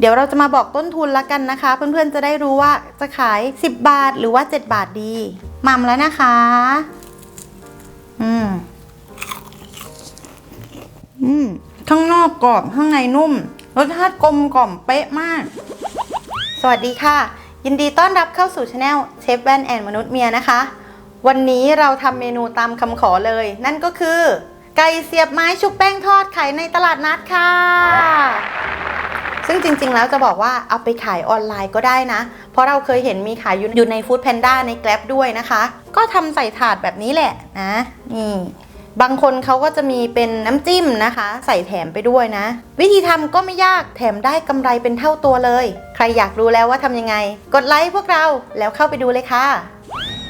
เดี๋ยวเราจะมาบอกต้นทุนละกันนะคะ เพื่อนๆจะได้รู้ว่าจะขาย 10 บาทหรือว่า 7 บาทดีมัมแล้วนะคะ อืม อืม ข้างนอกกรอบข้างในนุ่ม รสชาติกลมกล่อมเป๊ะมาก สวัสดีค่ะ ยินดีต้อนรับเข้าสู่ช anel เชฟแวนแอนมนุษย์เมียนะคะ วันนี้เราทำเมนูตามคำขอเลย นั่นก็คือ ไก่เสียบไม้ชุบแป้งทอดขายในตลาดนัดค่ะ ซึ่งจริง ๆ แล้วจะบอกว่าเอาไปขายออนไลน์ก็ได้นะ เพราะเราเคยเห็นมีขายอยู่ใน Food Panda ใน Grab ด้วยนะคะ ก็ทำใส่ถาดแบบนี้แหละนะนี่บางคนเขาก็จะมีเป็นน้ำจิ้มนะคะ ใส่แถมไปด้วยนะ วิธีทำก็ไม่ยากแถมได้กำไรเป็นเท่าตัวเลย ใครอยากรู้แล้วว่าทำยังไง กดไลค์พวกเราแล้วเข้าไปดูเลยค่ะ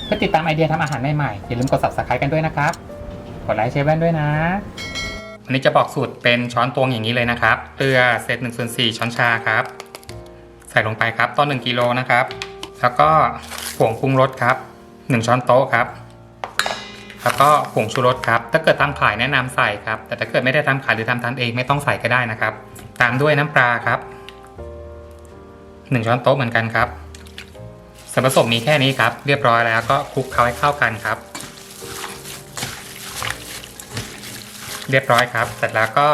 เพื่อติดตามไอเดียทำอาหารใหม่ๆอย่าลืมกด subscribe กันด้วยนะครับ กดไลค์เชฟแว่นด้วยนะันนี้จะบอกสูตรเป็นช้อนตวงอย่างนี้เลยนะครับ เกลือเศษ1ส่วน4ช้อนชาครับ ใส่ลงไปครับต้น1กิโลนะครับ แล้วก็ผงปรุงรสครับ1ช้อนโต๊ะครับ แล้วก็ผงชูรสครับ ถ้าเกิดทำขายแนะนำใส่ครับ แต่ถ้าเกิดไม่ได้ทำขายหรือทำทานเองไม่ต้องใส่ก็ได้นะครับ ตามด้วยน้ำปลาครับ1ช้อนโต๊ะเหมือนกันครับส่วนผสมมีแค่นี้ครับ เรียบร้อยแล้วก็คลุกเคล้าให้เข้ากันครับ เรียบร้อยครับ เสร็จแล้วก็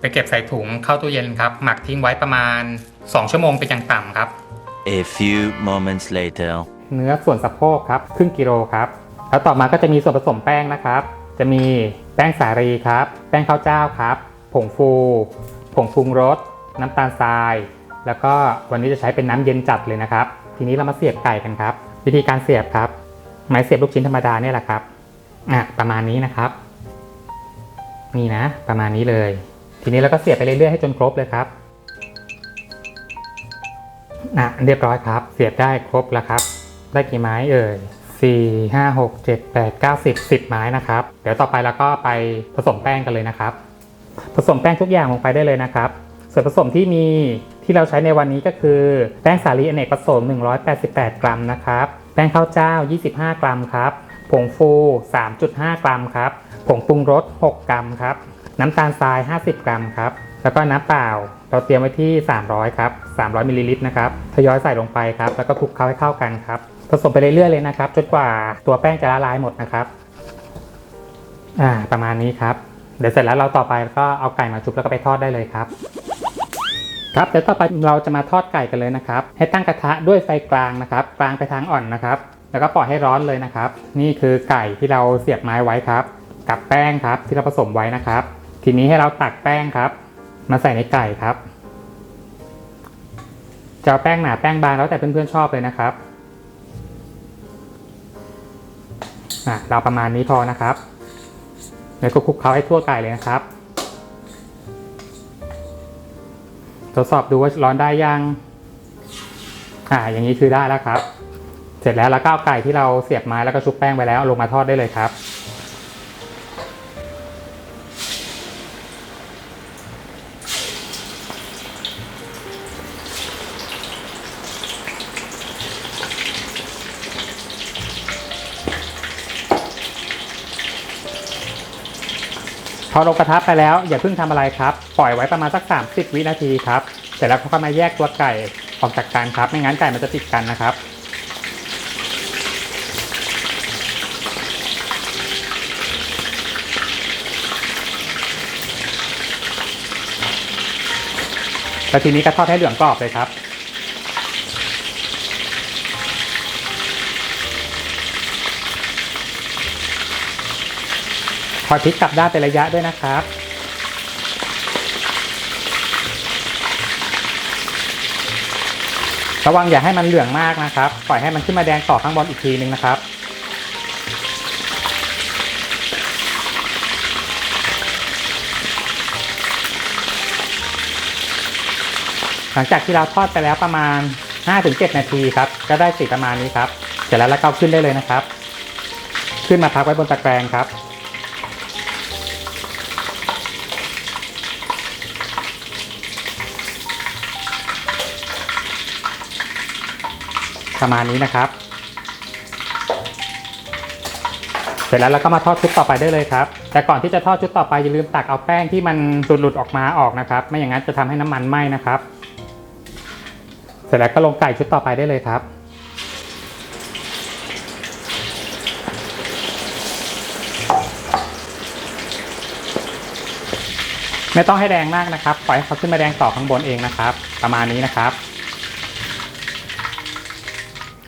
ไปเก็บใส่ถุงเข้าตู้เย็นครับ หมักทิ้งไว้ประมาณ 2 ชั่วโมงเป็นอย่างต่ำครับ A few moments later. เนื้อส่วนสะโพกครับครึ่งกิโลครับ แล้วต่อมาก็จะมีส่วนผสมแป้งนะครับ จะมีแป้งสาลีครับ แป้งข้าวเจ้าครับ ผงฟู ผงปรุงรส น้ำตาลทราย แล้วก็วันนี้จะใช้เป็นน้ำเย็นจัดเลยนะครับ ทีนี้เรามาเสียบไก่กันครับ วิธีการเสียบครับ ไม้เสียบลูกชิ้นธรรมดาเนี่ยแหละครับอะประมาณนี้นะครับ นี่นะ ประมาณนี้เลย ทีนี้เราก็เสียบไปเรื่อยๆให้จนครบเลยครับอะเรียบร้อยครับ เสียบได้ครบแล้วครับ ได้กี่ไม้เอ่ย4 5 6 7 8 9 10 10 ไม้นะครับ เดี๋ยวต่อไปเราก็ไปผสมแป้งกันเลยนะครับ ผสมแป้งทุกอย่างลงไปได้เลยนะครับ ส่วนผสมที่มีที่เราใช้ในวันนี้ก็คือ แป้งสาลีอเนกประสงค์188 กรัมนะครับ แป้งข้าวเจ้า 25 กรัมครับ ผงฟู 3.5 กรัมครับ ผงปรุงรส 6 กรัมครับ น้ำตาลทราย 50 กรัมครับ แล้วก็น้ำเปล่า เราเตรียมไว้ที่ 300 ครับ 300มิลลิลิตรนะครับ ทยอยใส่ลงไปครับ แล้วก็คลุกเคล้าให้เข้ากันครับ ผสมไปเรื่อยๆเลยนะครับ จนกว่าตัวแป้งจะละลายหมดนะครับ อ่า ประมาณนี้ครับ เดี๋ยวเสร็จแล้วเราต่อไปก็เอาไก่มาชุบแล้วก็ไปทอดได้เลยครับครับเดี๋ยวต่อไปเราจะมาทอดไก่กันเลยนะครับ ให้ตั้งกระทะด้วยไฟกลางนะครับ กลางไปทางอ่อนนะครับ แล้วก็ปล่อยให้ร้อนเลยนะครับ นี่คือไก่ที่เราเสียบไม้ไว้ครับ กับแป้งครับ ที่เราผสมไว้นะครับ ทีนี้ให้เราตักแป้งครับ มาใส่ในไก่ครับจะแป้งหนาแป้งบางแล้วแต่เพื่อนๆชอบเลยนะครับอะเราประมาณนี้พอนะครับแล้วก็คลุกเคล้าให้ทั่วไก่เลยนะครับทดสอบดูว่าร้อนได้ยังอ่าอย่างนี้คือได้แล้วครับ เสร็จแล้วเราก็เอาไก่ที่เราเสียบไม้แล้วก็ชุบแป้งไปแล้วลงมาทอดได้เลยครับ อลงกระทะไปแล้วอย่าเพิ่งทำอะไรครับ ปล่อยไว้ประมาณสัก 30 วินาทีครับ เสร็จแล้วเขาก็มาแยกตัวไก่ออกจากกันครับ ไม่งั้นไก่มันจะติดกันนะครับ แล้วทีนี้ก็ทอดให้เหลืองกรอบเลยครับ คอยพลิกกลับด้านเป็นระยะด้วยนะครับระวังอย่าให้มันเหลืองมากนะครับ ปล่อยให้มันขึ้นมาแดงต่อข้างบนอีกทีนึงนะครับ หลังจากที่เราทอดไปแล้วประมาณ 5-7 นาทีครับ ก็ได้สีประมาณนี้ครับ เสร็จแล้วเราก็เอาขึ้นได้เลยนะครับ ขึ้นมาพักไว้บนตะแกรงครับ ประมาณนี้นะครับ เสร็จแล้วเราก็มาทอดชุดต่อไปได้เลยครับ แต่ก่อนที่จะทอดชุดต่อไปอย่าลืมตักเอาแป้งที่มันหลุดๆออกมาออกนะครับ ไม่อย่างนั้นจะทำให้น้ำมันไหม้นะครับ เสร็จแล้วก็ลงไก่ชุดต่อไปได้เลยครับไม่ต้องให้แดงมากนะครับ ปล่อยให้เขาขึ้นมาแดงต่อข้างบนเองนะครับ ประมาณนี้นะครับ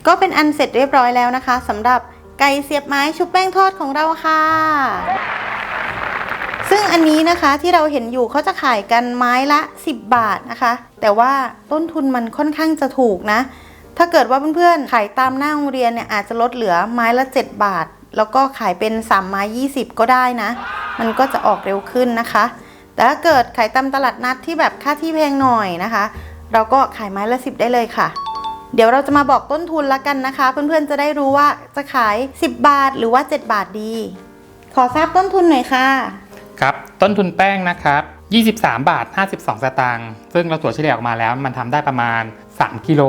ก็เป็นอันเสร็จเรียบร้อยแล้วนะคะสำหรับไก่เสียบไม้ชุบแป้งทอดของเราค่ะ ซึ่งอันนี้นะคะที่เราเห็นอยู่เขาจะขายกันไม้ละ 10 บาทนะคะ แต่ว่าต้นทุนมันค่อนข้างจะถูกนะ ถ้าเกิดว่าเพื่อนๆขายตามหน้าโรงเรียนเนี่ยอาจจะลดเหลือไม้ละ 7 บาท แล้วก็ขายเป็น3ไม้20 ก็ได้นะ มันก็จะออกเร็วขึ้นนะคะ แต่ถ้าเกิดขายตามตลาดนัดที่แบบค่าที่แพงหน่อยนะคะ เราก็ขายไม้ละ 10 ได้เลยค่ะ เดี๋ยวเราจะมาบอกต้นทุนละกันนะคะ เพื่อนๆจะได้รู้ว่าจะขาย 10 บาทหรือว่า 7 บาทดี ขอทราบต้นทุนหน่อยค่ะ ครับ ต้นทุนแป้งนะครับ 23 บาท 52 สตางค์ซึ่งเราตรวจเฉลี่ยออกมาแล้วมันทำได้ประมาณ 3 กิโล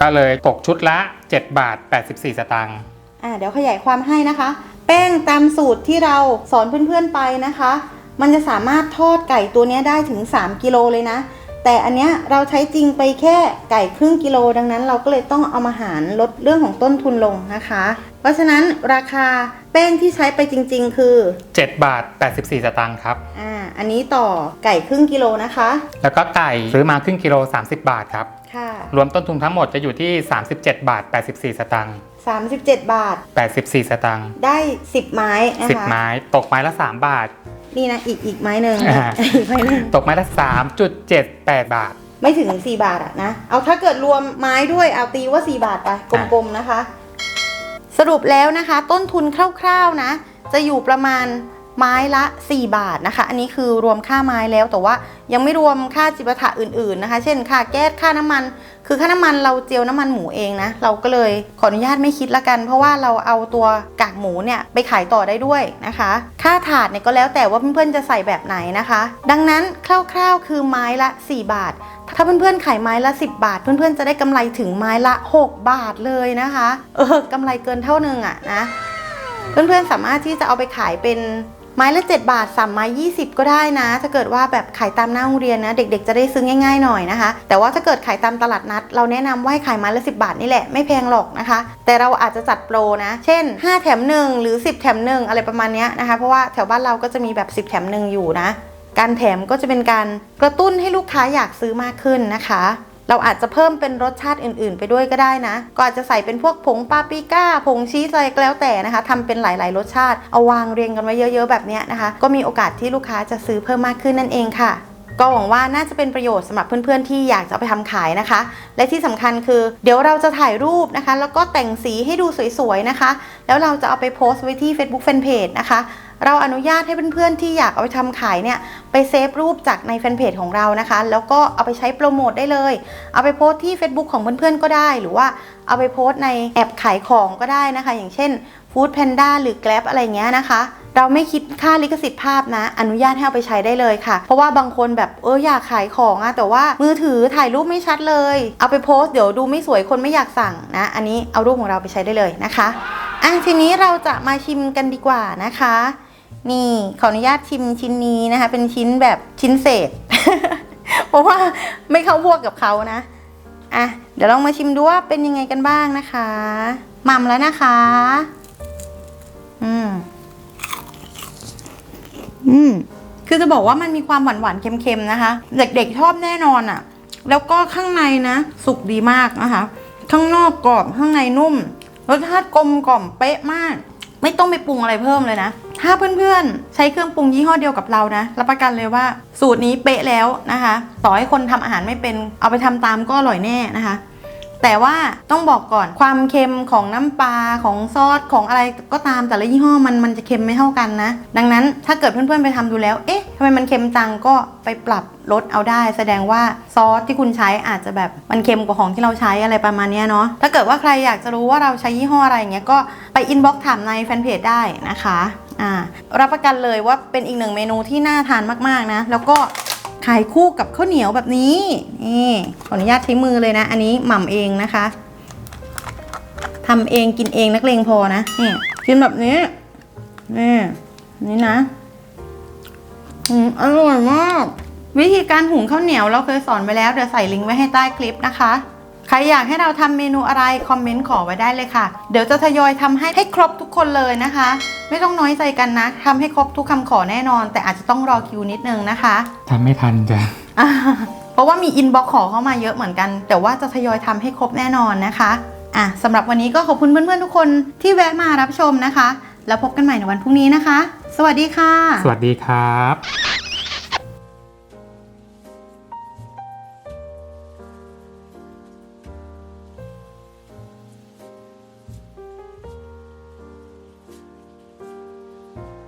ก็เลยตกชุดละ 7 บาท 84 สตางค์อ่าเดี๋ยวขยายความให้นะคะ แป้งตามสูตรที่เราสอนเพื่อนๆไปนะคะ มันจะสามารถทอดไก่ตัวเนี้ยได้ถึง 3 กิโลเลยนะ แต่อันเนี้ยเราใช้จริงไปแค่ไก่ครึ่งกิโลดังนั้น เราก็เลยต้องเอามาหารลดเรื่องของต้นทุนลงนะคะ เพราะฉะนั้นราคาแป้งที่ใช้ไปจริง ๆ คือ 7 บาท 84 สตางค์ครับ อ่าอันนี้ต่อไก่ครึ่งกิโลนะคะ แล้วก็ไก่ซื้อมาครึ่งกิโล 30 บาทครับ ค่ะ รวมต้นทุนทั้งหมดจะอยู่ที่ 37 บาท 84 สตางค์37 บาท 84 สตางค์ได้ 10 ไม้นะคะ10 ไม้ ตกไม้ละ 3 บาท นี่นะอีกอีกไม้หนึ่งอ่า อีกไม้หนึ่งตกไม้ละ3.78 บาท ไม่ถึง 4 บาทอะนะเอาถ้าเกิดรวมไม้ด้วยเอาตีว่า 4 บาทไปกลมๆนะคะ สรุปแล้วนะคะ ต้นทุนคร่าวๆนะ จะอยู่ประมาณ ไม้ละ 4 บาทนะคะ อันนี้คือรวมค่าไม้แล้วแต่ว่ายังไม่รวมค่าจิปาถะอื่นๆนะคะ เช่นค่าแก๊สค่าน้ำมัน คือค่าน้ำมันเราเจียวน้ำมันหมูเองนะเราก็เลยขออนุญาตไม่คิดละกัน เพราะว่าเราเอาตัวกากหมูเนี่ยไปขายต่อได้ด้วยนะคะ ค่าถาดเนี่ยก็แล้วแต่ว่าเพื่อนๆจะใส่แบบไหนนะคะ ดังนั้นคร่าวๆ คือไม้ละ 4 บาทถ้าเพื่อนๆขายไม้ละ 10 บาท เพื่อนๆจะได้กำไรถึงไม้ละ 6 บาทเลยนะคะ เออกำไรเกินเท่านึงอะนะ เพื่อนๆสามารถที่จะเอาไปขายเป็น ไม้ละ 7 บาท3ไม้20 ก็ได้นะ ถ้าเกิดว่าแบบขายตามหน้าโรงเรียนนะ เด็กๆ จะได้ซื้อง่ายๆหน่อยนะคะ แต่ว่าถ้าเกิดขายตามตลาดนัด เราแนะนำว่าให้ขายไม้ละ 10 บาทนี่แหละไม่แพงหรอกนะคะ แต่เราอาจจะจัดโปรนะ เช่น 5 แถม 1 หรือ 10 แถม 1 อะไรประมาณนี้นะคะ เพราะว่าแถวบ้านเราก็จะมีแบบ 10 แถม 1 อยู่นะ การแถมก็จะเป็นการกระตุ้นให้ลูกค้าอยากซื้อมากขึ้นนะคะ เราอาจจะเพิ่มเป็นรสชาติอื่นๆ ไปด้วยก็ได้นะ ก็อาจจะใส่เป็นพวกผงปาปริก้า ผงชีสอะไรก็แล้วแต่นะคะทำเป็นหลายๆ รสชาติ เอาวางเรียงกันไว้เยอะๆ แบบนี้นะคะ ก็มีโอกาสที่ลูกค้าจะซื้อเพิ่มมากขึ้นนั่นเองค่ะก็หวังว่าน่าจะเป็นประโยชน์สำหรับเพื่อนๆที่อยากจะไปทำขายนะคะ และที่สำคัญคือ เดี๋ยวเราจะถ่ายรูปนะคะ แล้วก็แต่งสีให้ดูสวยๆนะคะ แล้วเราจะเอาไปโพสต์ไว้ที่ Facebook Fanpage นะคะ เราอนุญาตให้เพื่อนๆที่อยากเอาไปทำขายเนี่ยไปเซฟรูปจากในแฟนเพจของเรานะคะ แล้วก็เอาไปใช้โปรโมทได้เลย เอาไปโพสที่ Facebook ของเพื่อนๆก็ได้ หรือว่าเอาไปโพสในแอปขายของก็ได้นะคะ อย่างเช่น Food Panda หรือ Grab อะไรเงี้ยนะคะเราไม่คิดค่าลิขสิทธิ์ภาพนะ อนุญาตให้เอาไปใช้ได้เลยค่ะ เพราะว่าบางคนแบบเอออยากขายของอะแต่ว่ามือถือถ่ายรูปไม่ชัดเลย เอาไปโพสเดี๋ยวดูไม่สวยคนไม่อยากสั่งนะ อันนี้เอารูปของเราไปใช้ได้เลยนะคะอะทีนี้เราจะมาชิมกันดีกว่านะคะ นี่ขออนุญาตชิมชิ้นนี้นะคะ เป็นชิ้นแบบชิ้นเศษ เพราะว่าไม่เข้าพวกกับเขานะอะเดี๋ยวลองมาชิมดูว่าเป็นยังไงกันบ้างนะคะหม่ำแล้วนะคะ อืม อืม คือจะบอกว่ามันมีความหวานหวานเค็มๆนะคะ เด็กๆชอบแน่นอนอะ่ะ แล้วก็ข้างในนะสุกดีมากนะคะ ข้างนอกกรอบข้างในนุ่ม รสชาติกลมกล่อมเป๊ะมาก ไม่ต้องไปปรุงอะไรเพิ่มเลยนะ ถ้าเพื่อนๆ ใช้เครื่องปรุงยี่ห้อเดียวกับเรานะรับประกันเลยว่าสูตรนี้เป๊ะแล้วนะคะ ต่อให้คนทำอาหารไม่เป็นเอาไปทำตามก็อร่อยแน่นะคะ แต่ว่าต้องบอกก่อนความเค็มของน้ำปลาของซอสของอะไรก็ตามแต่ละยี่ห้อมันมันจะเค็มไม่เท่ากันนะ ดังนั้นถ้าเกิดเพื่อนๆไปทำดูแล้ว เอ๊ะทำไมมันเค็มจังก็ไปปรับลดเอาได้ แสดงว่าซอสที่คุณใช้อาจจะแบบมันเค็มกว่าของที่เราใช้อะไรประมาณนี้เนาะถ้าเกิดว่าใครอยากจะรู้ว่าเราใช้ยี่ห้ออะไรอย่างเงี้ยก็ไปอินบ็อกซ์ถามในแฟนเพจได้นะคะ อ่ารับประกันเลยว่าเป็นอีกหนึ่งเมนูที่น่าทานมากๆนะ แล้วก็ขายคู่กับข้าวเหนียวแบบนี้ นี่ขออนุญาตใช้มือเลยนะ อันนี้หม่ำเองนะคะทำเองกินเองนักเลงพอนะนี่กินแบบนี้นี่นี่นะอืมอร่อยมาก วิธีการหุงข้าวเหนียวเราเคยสอนไปแล้วเดี๋ยวใส่ลิงก์ไว้ให้ใต้คลิปนะคะ ใครอยากให้เราทำเมนูอะไร คอมเมนต์ขอไว้ได้เลยค่ะ เดี๋ยวจะทยอยทำให้ให้ครบทุกคนเลยนะคะ ไม่ต้องน้อยใจกันนะทำให้ครบทุกคำขอแน่นอน แต่อาจจะต้องรอคิวนิดนึงนะคะทำไม่ทันจ้ะอ่าเพราะว่ามีอินบ็อกขอเข้ามาเยอะเหมือนกัน แต่ว่าจะทยอยทำให้ครบแน่นอนนะคะอะสำหรับวันนี้ก็ขอบคุณเพื่อนๆทุกคนที่แวะมารับชมนะคะ แล้วพบกันใหม่ในวันพรุ่งนี้นะคะ สวัสดีค่ะ สวัสดีครับ